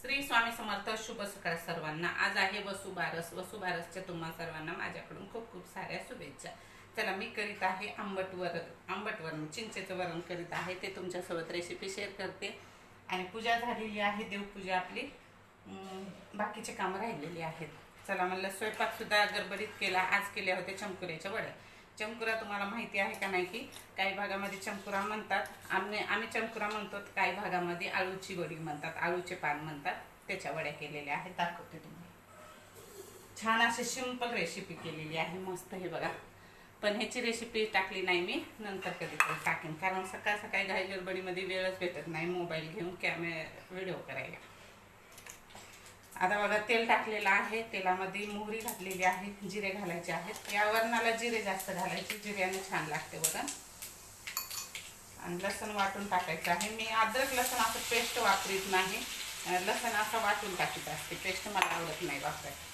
श्री स्वामी समर्थ शुभ सकाळ सर्वांना. आज आहे वसुबारस. वसुबारसच्या तुम्हा सर्वांना माझ्याकडून खूप खूप साऱ्या शुभेच्छा. चला मी करीत आहे आंबट वरण. आंबट वरण चिंचेचं वरण करीत आहे. ते तुमच्यासोबत रेसिपी शेअर करते. आणि पूजा झालेली आहे देवपूजा आपली. बाकीचे कामं राहिलेली आहेत. चला म्हणलं स्वयंपाक सुद्धा गडबडीत केला. आज केल्या होत्या चमकुऱ्याच्या वड्या. चमकुरा तुम्हाला माहिती आहे का नाही की काही भागामध्ये चमकुरा म्हणतात. आम्ही आम्ही चमकुरा म्हणतो काही भागामध्ये आळूची वडी म्हणतात आळूचे पान म्हणतात. त्याच्या वड्या केलेल्या आहेत. दाखवते तुम्हाला. छान अशी सिंपल रेसिपी केलेली आहे. मस्त हे बघा. पण ह्याची रेसिपी टाकली नाही मी. नंतर कधीतरी टाकेन. कारण सकाळ सकाळी घाई गडबडीमध्ये वेळच भेटत नाही. मोबाईल घेऊन कॅमे व्हिडिओ करायला. आता बघा तेल टाकलेलं आहे. तेलामध्ये मोहरी घातलेली आहे. जिरे घालायचे आहेत. या वरणाला जिरे जास्त घालायचे. जिऱ्याने छान लागते वरण आणि लसण वाटून टाकायचं आहे. मी अद्रक लसण असं पेस्ट वापरीत नाही. अं, लसण असं वाटून टाकीत असते. पेस्ट मला आवडत नाही वापरायचं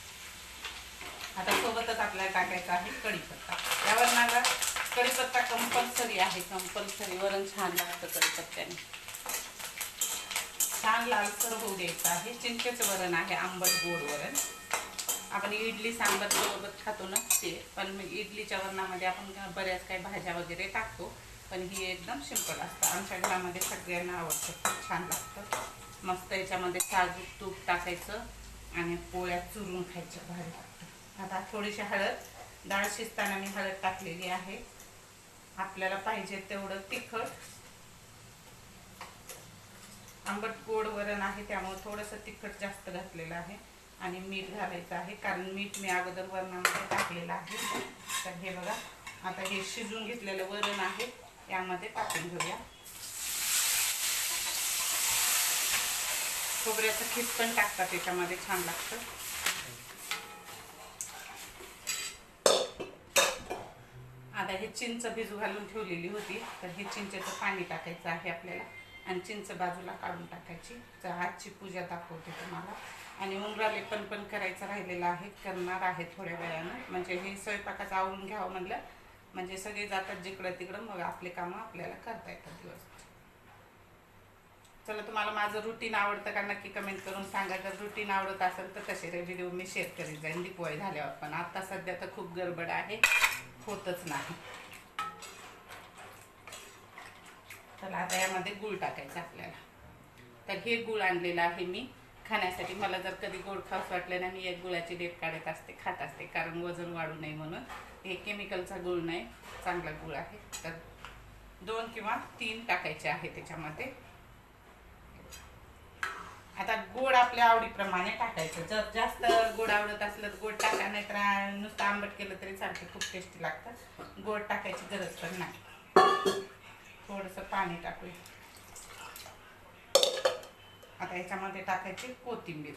आता सोबतच आपल्याला टाकायचं आहे कढीपत्ता. या वरणाला कढीपत्ता कंपल्सरी आहे. कंपल्सरी वरण छान लागतं कढीपत्त्याने. छान लालसर होऊ द्यायचं आहे. चिंचेचं वरण आहे आंबट गोड वरण. आपण इडली सांबर सोबत खातो ना ते. पण इडलीच्या वरणामध्ये आपण बऱ्याच काही भाज्या वगैरे टाकतो. पण ही एकदम सिंपल असतं. आमच्या घरामध्ये सगळ्यांना आवडतं. खूप छान लागतं. मस्त याच्यामध्ये साजूक तूप टाकायचं आणि पोळ्या चुरून खायच्या. भारी लागतं. आता थोडीशी हळद. डाळ शिजताना मी हळद टाकलेली आहे. आपल्याला पाहिजे तेवढं तिखट. आंबट गोड वरण आहे त्यामुळे थोडंसं तिखट जास्त घातलेलं आहे आणि मीठ घालायचं आहे. कारण मीठ मी अगोदर वरणामध्ये टाकलेलं आहे. तर हे बघा आता हे शिजून घेतलेलं वरण आहे यामध्ये टाकून घेऊया. खोबऱ्याचं खीस पण टाकतात त्याच्यामध्ये छान लागतं. आता हे चिंच भिजू घालून ठेवलेली होती तर हे चिंचेचं पाणी टाकायचं आहे आपल्याला. आणि चिंच बाजूला काढून टाकायची. तर आजची पूजा दाखवते तुम्हाला. आणि उंगराले लेपन पण करायचं राहिलेलं आहे करणार आहे थोड्या वेळानं. म्हणजे हे स्वयंपाकाचं आवरून घ्यावं म्हणलं म्हणजे सगळे जातात जिकडं तिकडं मग आपले कामं आपल्याला करता येतात दिवस चला तुम्हाला माझं रुटीन आवडतं का नक्की कमेंट करून सांगा. जर रुटीन आवडत असेल तर तसे व्हिडिओ मी शेअर करीत जाईन. दिपवाळी झाल्यावर पण. आता सध्या तर खूप गडबड आहे. होतच नाही. चला आता यामध्ये गुळ टाकायचं आपल्याला. तर हे गुळ आणलेलं आहे मी खाण्यासाठी. मला जर कधी गोड खाऊस वाटलं ना मी एक गुळाची डेट काढत असते खात असते कारण वजन वाढू नये म्हणून. हे केमिकलचा गुळ नाही चांगला गुळ आहे. तर दोन किंवा तीन टाकायचे आहे त्याच्यामध्ये. आता गोड आपल्या आवडीप्रमाणे टाकायचं. जर जास्त गोड आवडत असलं तर गोड टाका नाही तर नुसतं आंबट केलं तरी चालतं खूप टेस्टी लागतं. गोड टाकायची गरज पण नाही. थोडंसं पाणी टाकूया. आता याच्यामध्ये टाकायची कोथिंबीर.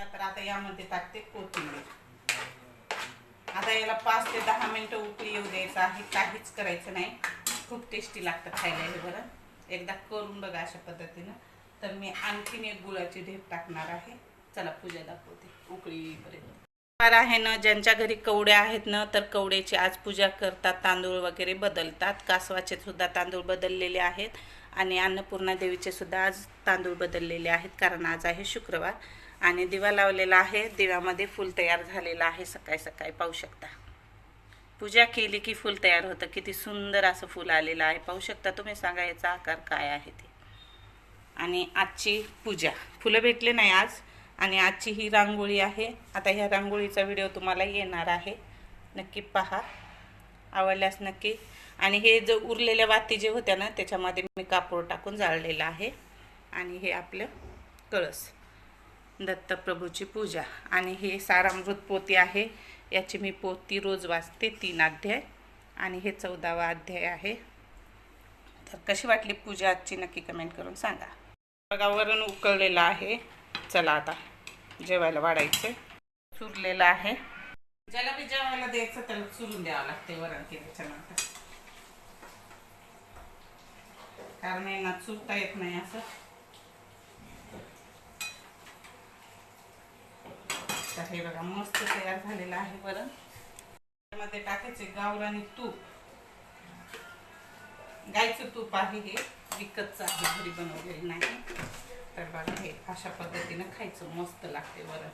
तर आता यामध्ये टाकते कोथिंबीर. आता याला पाच ते दहा मिनिटं उकळी येऊ द्यायचं आहे. काहीच करायचं नाही. खूप टेस्टी लागतं खायला हे बरं. एकदा करून बघा अशा पद्धतीनं. तर मी आणखीन एक गुळाची ढेप टाकणार आहे. चला पूजा दाखवते. उकळी येईपर्यंत. आहे ना ज्यांच्या घरी कवड्या आहेत ना तर कवड्याची आज पूजा करतात तांदूळ वगैरे बदलतात. कासवाचे सुद्धा तांदूळ बदललेले आहेत आणि अन्नपूर्णा देवीचे सुद्धा आज तांदूळ बदललेले आहेत कारण आज आहे शुक्रवार. आणि दिवा लावलेला आहे दिव्यामध्ये फूल तयार झालेलं आहे सकाळी सकाळी पाहू शकता. पूजा केली की फूल तयार होतं किती सुंदर असं फूल आलेलं आहे. पाहू शकता तुम्ही सांगा याचा आकार काय आहे ते. आणि आजची पूजा. फुलं भेटले नाही आज. आणि आजची ही रांगोळी आहे. आता ह्या रांगोळीचा व्हिडिओ तुम्हाला येणार आहे. नक्की पहा. आवडल्यास नक्की. आणि हे जो उरलेल्या वाती जे होत्या ना त्याच्यामध्ये मी कापूर टाकून जाळलेलं आहे. आणि हे आपलं कळस. दत्तप्रभूची पूजा. आणि हे सारामृत पोती आहे. याची मी पोती रोज वाचते तीन अध्याय. आणि हे चौदावा अध्याय आहे. तर कशी वाटली पूजा आजची? नक्की कमेंट करून सांगा. बघा वरण उकळलेलं आहे. चला आता जेवायला वाढायचं चुरलेलं आहे. ज्याला बी जेवायला द्यायचं त्याला चुरून द्यावं लागते वरण केल्याच्यानंतर कारण यांना चुरता येत नाही असं. तर हे बघा मस्त तयार झालेलं आहे वरण. त्यामध्ये टाकायचे गावरानी तूप. गाईचं तूप आहे हे. विकतचं आहे घरी बनवलेलं नाही. तर बघा हे अशा पद्धतीनं खायचं मस्त लागते वरण.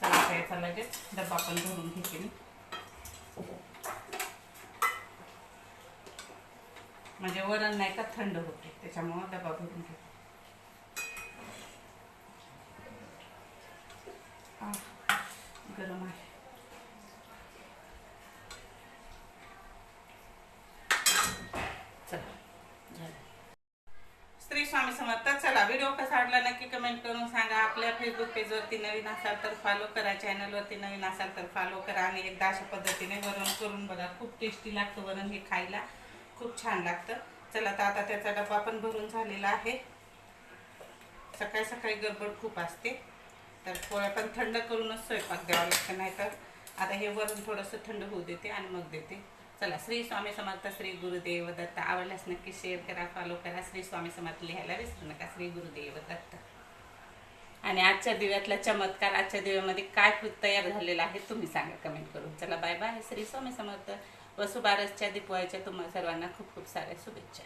चला खायचा लगेच डबा पण भरून घेते मी. म्हणजे वरण नाही का थंड होते त्याच्यामुळं डबा भरून घेते आ, गरम आहे चला झालं. श्री स्वामी समर्थ चला व्हिडिओ कसा वाटला नक्की कमेंट करून सांगा. आपल्या फेसबुक पेजवरती नवीन असाल तर फॉलो करा. चॅनलवरती नवीन असाल तर फॉलो करा आणि एकदा अशा पद्धतीने वरण करून बघा. खूप टेस्टी लागतं वरण हे खायला. खूप छान लागतं. चला तर आता त्याचा डब्बा पण भरून झालेला आहे. सकाळी सकाळी गडबड खूप असते. तर पोळ्या पण थंड करूनच स्वयंपाक द्यावा लागतं नाही तर आता हे वरण थोडंसं थंड होऊ देते आणि मग देते. चला श्री स्वामी समर्थ श्री गुरुदेव दत्त. आवडल्यास नक्की शेअर करा फॉलो करा. श्री स्वामी समर्थ लिहायला विसरू नका. श्री गुरुदेव दत्त. आणि आजच्या दिव्यातला चमत्कार आजच्या दिव्यामध्ये काय कृत तयार झालेला आहे तुम्ही सांगा कमेंट करून. चला बाय बाय श्री स्वामी समर्थ. वसुबारसच्या दिपवायच्या तुम्हाला सर्वांना खूप खूप साऱ्या शुभेच्छा.